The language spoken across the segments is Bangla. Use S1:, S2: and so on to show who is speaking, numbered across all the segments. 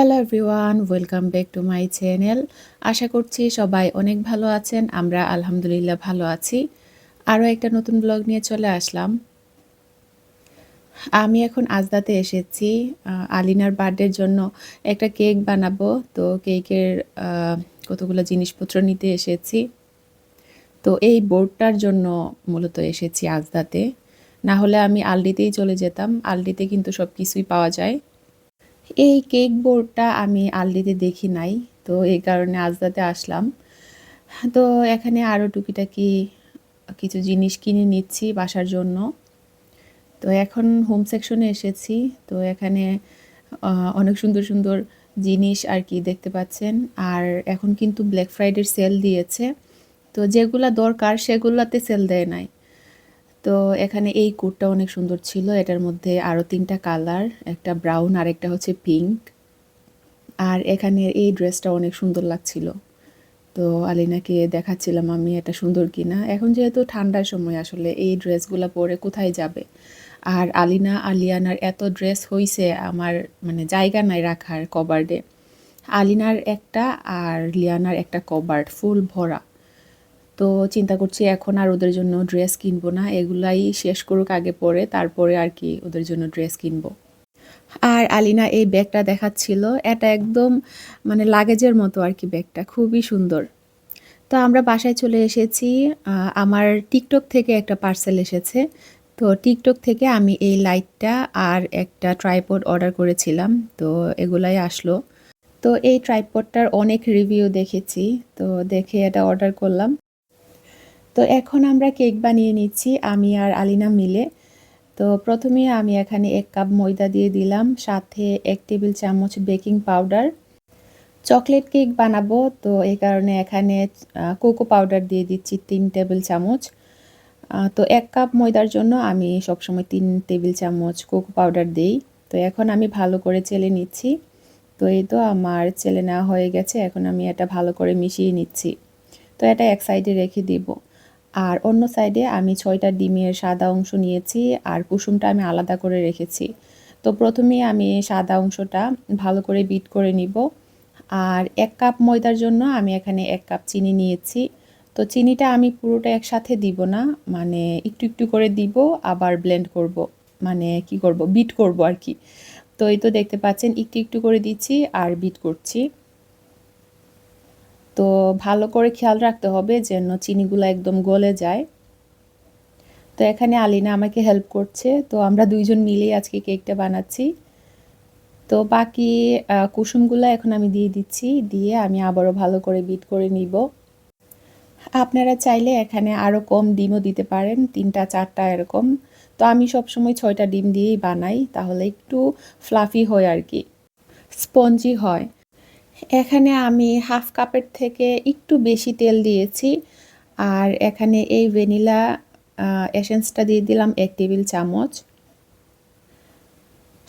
S1: Hello everyone, welcome back to my channel. আশা করছি সবাই অনেক ভালো আছেন, আমরা আলহামদুলিল্লাহ ভালো আছি। আরও একটা নতুন ব্লগ নিয়ে চলে আসলাম। আমি এখন আজদাতে এসেছি আলিনার বার্থডের জন্য একটা কেক বানাবো। তো কেকের কতগুলো জিনিসপত্র নিতে এসেছি। তো এই বোর্ডটার জন্য মূলত এসেছি আজদাতে। না হলে আমি আলডিতেই চলে যেতাম। আলডিতে কিন্তু সব কিছুই পাওয়া যায়। এই কেক বোর্ডটা আমি আলডিতে দেখি নাই, তো এই কারণে আজদাতে আসলাম। তো এখানে আরও টুকিটাকি কিছু জিনিস কিনে নিচ্ছি বাসার জন্য। তো এখন হোম সেকশনে এসেছি, তো এখানে অনেক সুন্দর সুন্দর জিনিস আর কি দেখতে পাচ্ছেন। আর এখন কিন্তু ব্ল্যাক ফ্রাইডের সেল দিয়েছে, তো যেগুলা দরকার সেগুলাতে সেল দেয় নাই। তো এখানে এই কোটটা অনেক সুন্দর ছিল। এটার মধ্যে আরও তিনটা কালার, একটা ব্রাউন আর একটা হচ্ছে পিঙ্ক। আর এখানে এই ড্রেসটা অনেক সুন্দর লাগছিল। তো আলিনাকে দেখাচ্ছিলাম আমি এটা সুন্দর কিনা। এখন যেহেতু ঠান্ডার সময়, আসলে এই ড্রেসগুলো পরে কোথায় যাবে? আর আলিনা আলিয়ানার এত ড্রেস হইছে আমার মানে জায়গা নাই রাখার কবার্ডে আলিনার একটা আর লিয়ানার একটা কবার্ড ফুল ভরা। তো চিন্তা করছি এখন আর ওদের জন্য ড্রেস কিনবো না, এগুলাই শেষ করুক আগে পরে, তারপরে আর কি ওদের জন্য ড্রেস কিনবো। আর আলিনা এই ব্যাগটা দেখাচ্ছিল, এটা একদম মানে লাগেজের মতো আর কি ব্যাগটা, খুবই সুন্দর। তো আমরা বাসায় চলে এসেছি আমার টিকটক থেকে একটা পার্সেল এসেছে। তো টিকটক থেকে আমি এই লাইটটা আর একটা ট্রাইপড অর্ডার করেছিলাম, তো এগুলাই আসলো। তো এই ট্রাইপডটার অনেক রিভিউ দেখেছি, তো দেখে এটা অর্ডার করলাম। তো এখন আমরা কেক বানিয়ে নিচ্ছি, আমি আর আলিনা মিলে। তো প্রথমে আমি এখানে এক কাপ ময়দা দিয়ে দিলাম, সাথে এক টেবিল চামচ বেকিং পাউডার। চকলেট কেক বানাবো, তো এই কারণে এখানে কোকো পাউডার দিয়ে দিচ্ছি তিন টেবিল চামচ। তো এক কাপ ময়দার জন্য আমি সবসময় তিন টেবিল চামচ কোকো পাউডার দিই। তো এখন আমি ভালো করে চেলে নিচ্ছি। তো এই তো আমার চেলে নেওয়া হয়ে গেছে, এখন আমি এটা ভালো করে মিশিয়ে নিচ্ছি। তো এটা এক সাইডে রেখে দিব। আর অন্য সাইডে আমি ছয়টা ডিমের সাদা অংশ নিয়েছি আর কুসুমটা আমি আলাদা করে রেখেছি। তো প্রথমে আমি সাদা অংশটা ভালো করে বিট করে নিব। আর এক কাপ ময়দার জন্য আমি এখানে এক কাপ চিনি নিয়েছি। তো চিনিটা আমি পুরোটা একসাথে দিব না মানে একটু একটু করে দিব, আবার ব্লেন্ড করব মানে কি করব, বিট করব আর কি। তো এই তো দেখতে পাচ্ছেন, একটু একটু করে দিচ্ছি আর বিট করছি। তো ভালো করে খেয়াল রাখতে হবে যেন চিনিগুলো একদম গলে যায়। তো এখানে আলিনা আমাকে হেল্প করছে। তো আমরা দুইজন মিলেই আজকে কেকটা বানাচ্ছি। তো বাকি কুসুমগুলো এখন আমি দিয়ে দিচ্ছি। দিয়ে আমি আবারও ভালো করে বিট করে নিব। আপনারা চাইলে এখানে আরও কম ডিমও দিতে পারেন, তিনটা, চারটা এরকম। তো আমি সবসময় ছয়টা ডিম দিয়েই বানাই, তাহলে একটু ফ্লাফি হয় আর কি। স্পঞ্জি হয়। এখানে আমি হাফ কাপের থেকে একটু বেশি তেল দিয়েছি। আর এখানে এই ভ্যানিলা এসেন্সটা দিয়ে দিলাম এক টেবিল চামচ।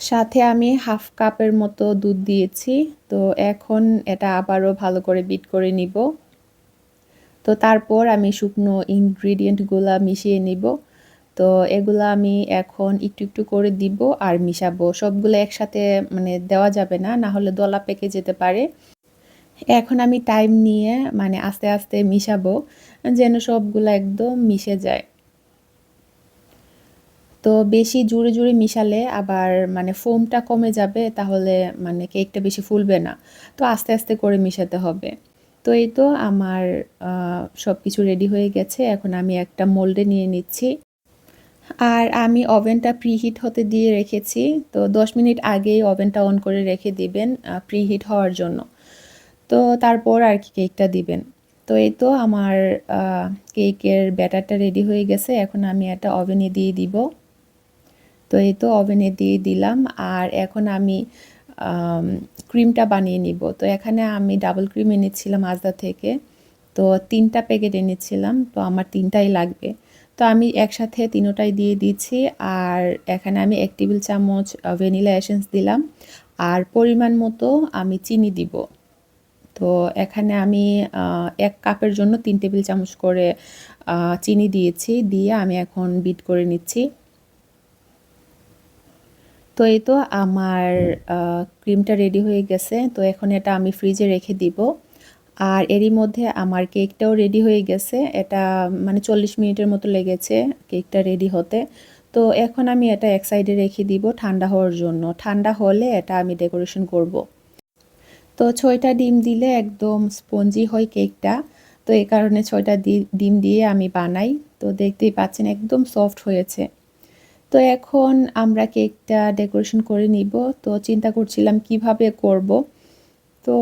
S1: সাথে আমি হাফ কাপের মতো দুধ দিয়েছি। তো এখন এটা আবারও ভালো করে বিট করে নিব। তো তারপর আমি শুকনো ইনগ্রিডিয়েন্টগুলো মিশিয়ে নিব। তো এগুলো আমি এখন একটু একটু করে দিব আর মিশাবো। সবগুলো একসাথে মানে দেওয়া যাবে না না হলে দলা পেকে যেতে পারে। এখন আমি টাইম নিয়ে মানে আস্তে আস্তে মিশাবো, যেন সবগুলো একদম মিশে যায়। তো বেশি জুড়ে জুড়ে মিশালে আবার মানে ফোমটা কমে যাবে, তাহলে মানে কেকটা বেশি ফুলবে না। তো আস্তে আস্তে করে মিশাতে হবে। তো এই তো আমার সব কিছু রেডি হয়ে গেছে। এখন আমি একটা মোল্ডে নিয়ে নিচ্ছি। আর আমি ওভেনটা প্রিহিট হতে দিয়ে রেখেছি। তো দশ মিনিট আগেই ওভেনটা অন করে রেখে দিবেন প্রিহিট হওয়ার জন্য। তো তারপর আর কি কেকটা দিবেন। তো এই তো আমার কেকের ব্যাটারটা রেডি হয়ে গেছে। এখন আমি এটা ওভেনে দিয়ে দিব। তো এই তো ওভেনে দিয়ে দিলাম। আর এখন আমি ক্রিমটা বানিয়ে নিব। তো এখানে আমি ডাবল ক্রিম এনেছিলাম আজদা থেকে। তো তিনটা প্যাকেট এনেছিলাম। তো আমার তিনটাই লাগবে। তো আমি একসাথে তিনোটাই দিয়ে দিচ্ছি। আর এখানে আমি এক টেবিল চামচ ভ্যানিলা এসেন্স দিলাম। আর পরিমাণ মতো আমি চিনি দিব। তো এখানে আমি এক কাপের জন্য তিন টেবিল চামচ করে চিনি দিয়েছি, দিয়ে আমি এখন বিট করে নিচ্ছি। তো এই তো আমার ক্রিমটা রেডি হয়ে গেছে। তো এখন এটা আমি ফ্রিজে রেখে দিব। আর এরই মধ্যে আমার কেকটাও রেডি হয়ে গেছে। এটা মানে চল্লিশ মিনিটের মতো লেগেছে কেকটা রেডি হতে। তো এখন আমি এটা এক সাইডে রেখে দিব ঠান্ডা হওয়ার জন্য। ঠান্ডা হলে এটা আমি ডেকোরেশন করব। তো ছয়টা ডিম দিলে একদম স্পঞ্জি হয় কেকটা। তো এই কারণে ছয়টা ডিম দিয়ে আমি বানাই। তো দেখতেই পাচ্ছেন একদম সফট হয়েছে। তো এখন আমরা কেকটা ডেকোরেশন করে নিব। তো চিন্তা করছিলাম কীভাবে করব। তো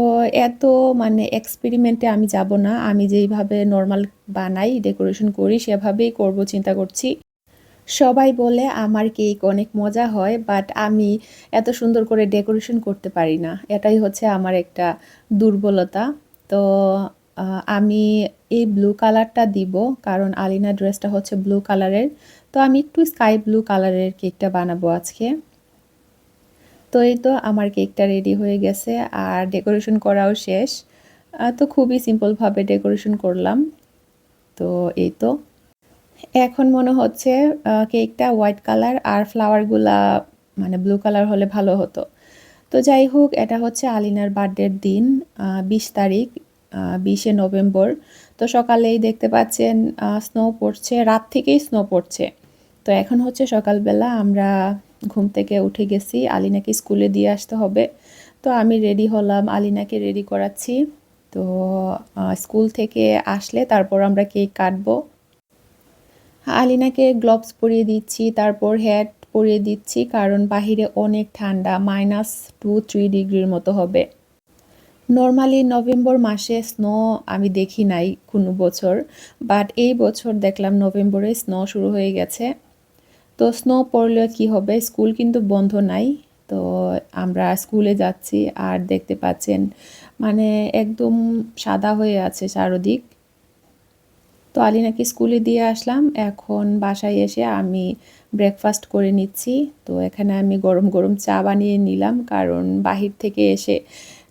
S1: এত মানে এক্সপেরিমেন্টে আমি যাব না। আমি যেইভাবে নর্মাল বানাই, ডেকোরেশন করি, সেভাবেই করব, চিন্তা করছি। সবাই বলে আমার কেক অনেক মজা হয় বাট আমি এত সুন্দর করে ডেকোরেশন করতে পারি না। এটাই হচ্ছে আমার একটা দুর্বলতা। তো আমি এই ব্লু কালারটা দিব, কারণ আলিনা ড্রেসটা হচ্ছে ব্লু কালারের তো আমি একটু স্কাই ব্লু কালারের কেকটা বানাবো আজকে। তো এই তো আমার কেকটা রেডি হয়ে গেছে, আর ডেকোরেশন করাও শেষ। তো খুবই সিম্পলভাবে ডেকোরেশন করলাম। তো এই তো। এখন মনে হচ্ছে কেকটা হোয়াইট কালার আর ফ্লাওয়ারগুলা মানে ব্লু কালার হলে ভালো হতো। তো যাই হোক, এটা হচ্ছে আলিনার বার্থডের দিন বিশ তারিখ বিশে নভেম্বর। তো সকালেই দেখতে পাচ্ছেন স্নো পড়ছে, রাত থেকেই স্নো পড়ছে। তো এখন হচ্ছে সকালবেলা আমরা ঘুম থেকে উঠে গেছি, আলিনাকে স্কুলে দিয়ে আসতে হবে। তো আমি রেডি হলাম, আলিনাকে রেডি করাচ্ছি। তো স্কুল থেকে আসলে তারপর আমরা কেক কাটবো। আলিনাকে গ্লোভস পরিয়ে দিচ্ছি, তারপর হ্যাট পরিয়ে দিচ্ছি, কারণ বাহিরে অনেক ঠান্ডা মাইনাস টু থ্রি ডিগ্রির মতো হবে। নর্মালি নভেম্বর মাসে স্নো আমি দেখি নাই কোনো বছর বাট এই বছর দেখলাম নভেম্বরে স্নো শুরু হয়ে গেছে। তো স্নো পড়লে কি হবে? স্কুল কিন্তু বন্ধ নাই, তো আমরা স্কুলে যাচ্ছি আর দেখতে পাচ্ছেন মানে একদম সাদা হয়ে আছে চারদিক। তো আলিনাকে স্কুলে দিয়ে আসলাম। এখন বাসায় এসে আমি ব্রেকফাস্ট করে নিচ্ছি। তো এখানে আমি গরম গরম চা বানিয়ে নিলাম। কারণ বাহির থেকে এসে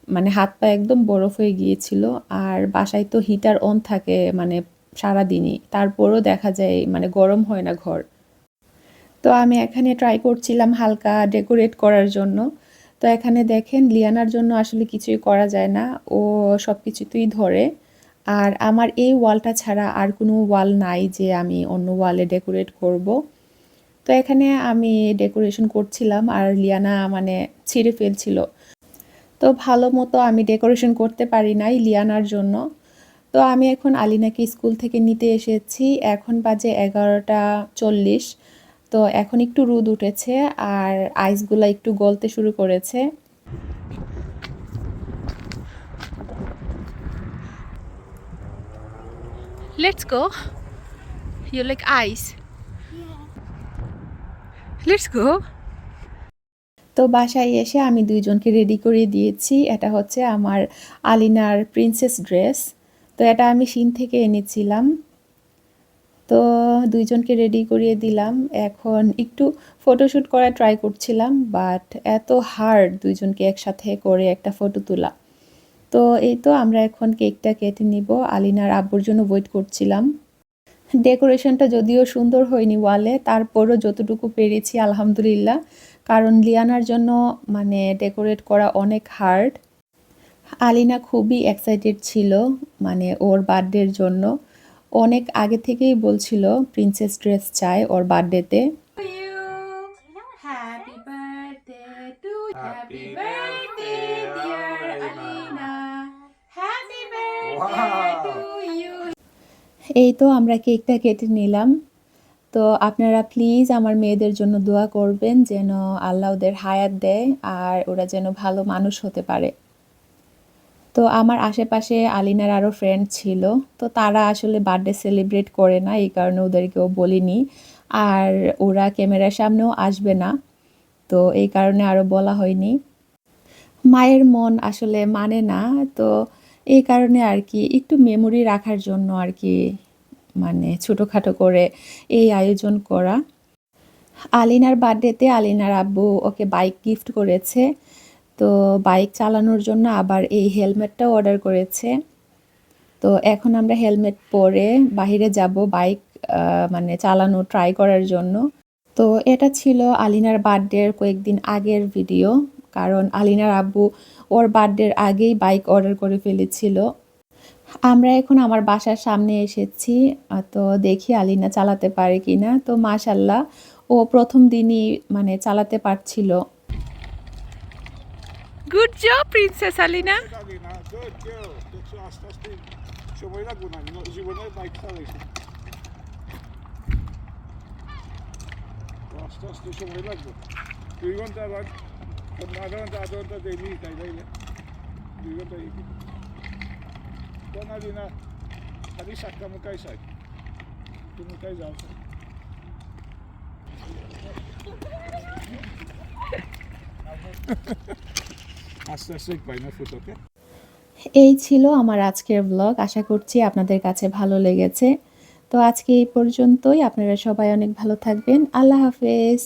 S1: মানে হাত পা একদম বরফ হয়ে গিয়েছিল। আর বাসায় তো হিটার অন থাকে মানে সারাদিনই। তারপরও দেখা যায় মানে গরম হয় না ঘর। তো আমি এখানে ট্রাই করছিলাম হালকা ডেকোরেট করার জন্য। তো এখানে দেখেন লিয়ানার জন্য আসলে কিছুই করা যায় না। ও সব কিছুতেই ধরে। আর আমার এই ওয়ালটা ছাড়া আর কোনো ওয়াল নাই যে আমি অন্য ওয়ালে ডেকোরেট করব। তো এখানে আমি ডেকোরেশন করছিলাম আর লিয়ানা মানে ছিঁড়ে ফেলছিল। তো ভালো মতো আমি ডেকোরেশন করতে পারি নাই লিয়ানার জন্য। তো আমি এখন আলিনাকে স্কুল থেকে নিতে এসেছি। এখন বাজে এগারোটা চল্লিশ। তো এখন একটু রোদ উঠেছে আর আইসগুলো একটু গলতে শুরু করেছে।
S2: Let's go. You like ice? Let's go.
S1: তো বাসায় এসে আমি দুইজনকে রেডি করে দিয়েছি এটা হচ্ছে আমার আলিনার প্রিন্সেস ড্রেস তো এটা আমি সিন থেকে এনেছিলাম তো দুইজনকে রেডি করিয়ে দিলাম এখন একটু ফটোশ্যুট করা ট্রাই করছিলাম বাট এত হার্ড দুইজনকে একসাথে করে একটা ফটো তোলা তো এই তো আমরা এখন কেকটা কেটে নিব। আলিনার আব্বুর জন্য ওয়েট করছিলাম। ডেকোরেশনটা যদিও সুন্দর হয়নি ওয়ালে, তারপরও যতটুকু পেরেছি আলহামদুলিল্লাহ। কারণ লিয়ানার জন্য মানে ডেকোরেট করা অনেক হার্ড আলিনা খুবই এক্সাইটেড ছিল মানে ওর বার্থডের জন্য। অনেক আগে থেকেই বলছিল প্রিন্সেস ড্রেস চায় ওর বার্থডেতে এই তো আমরা কেকটা কেটে নিলাম। তো আপনারা প্লিজ আমার মেয়েদের জন্য দোয়া করবেন যেন আল্লাহ ওদের হায়াত দেয় আর ওরা যেন ভালো মানুষ হতে পারে। তো আমার আশেপাশে আলিনার আরও ফ্রেন্ড ছিল। তো তারা আসলে বার্থডে সেলিব্রেট করে না, এই কারণে ওদেরকেও বলিনি। আর ওরা ক্যামেরার সামনেও আসবে না। তো এই কারণে আরও বলা হয়নি। মায়ের মন আসলে মানে না। তো এই কারণে আর কি একটু মেমোরি রাখার জন্য আর কি মানে ছোটোখাটো করে এই আয়োজন করা। আলিনার বার্থডেতে আলিনার আব্বু ওকে বাইক গিফট করেছে। তো বাইক চালানোর জন্য আবার এই হেলমেটটাও অর্ডার করেছে। তো এখন আমরা হেলমেট পরে বাহিরে যাব বাইক মানে চালানো ট্রাই করার জন্য। তো এটা ছিল আলিনার বার্থডের কয়েকদিন আগের ভিডিও কারণ আলিনার আব্বু ওর বার্থডের আগেই বাইক অর্ডার করে ফেলেছিল। আমরা এখন আমার বাসার সামনে এসেছি তো দেখি আলিনা চালাতে পারে কি না তো মাশাল্লাহ ও প্রথম দিনই মানে চালাতে পারছিল
S2: good job, princess Alina.
S3: Alina, good girl. দেখছ আস্তে আস্তে সময় লাগবে না ন- জীবনে বাইক চালাইছে তো আস্তে আস্তে সময় লাগবে দুই ঘণ্টা আবার আধা ঘণ্টা আধা ঘণ্টা দেরি তাই লাইলে দুই ঘণ্টা
S1: এই ছিল আমার আজকের ব্লগ আশা করছি আপনাদের কাছে ভালো লেগেছে। তো আজকে এই পর্যন্তই। আপনারা সবাই অনেক ভালো থাকবেন। আল্লাহ হাফেজ।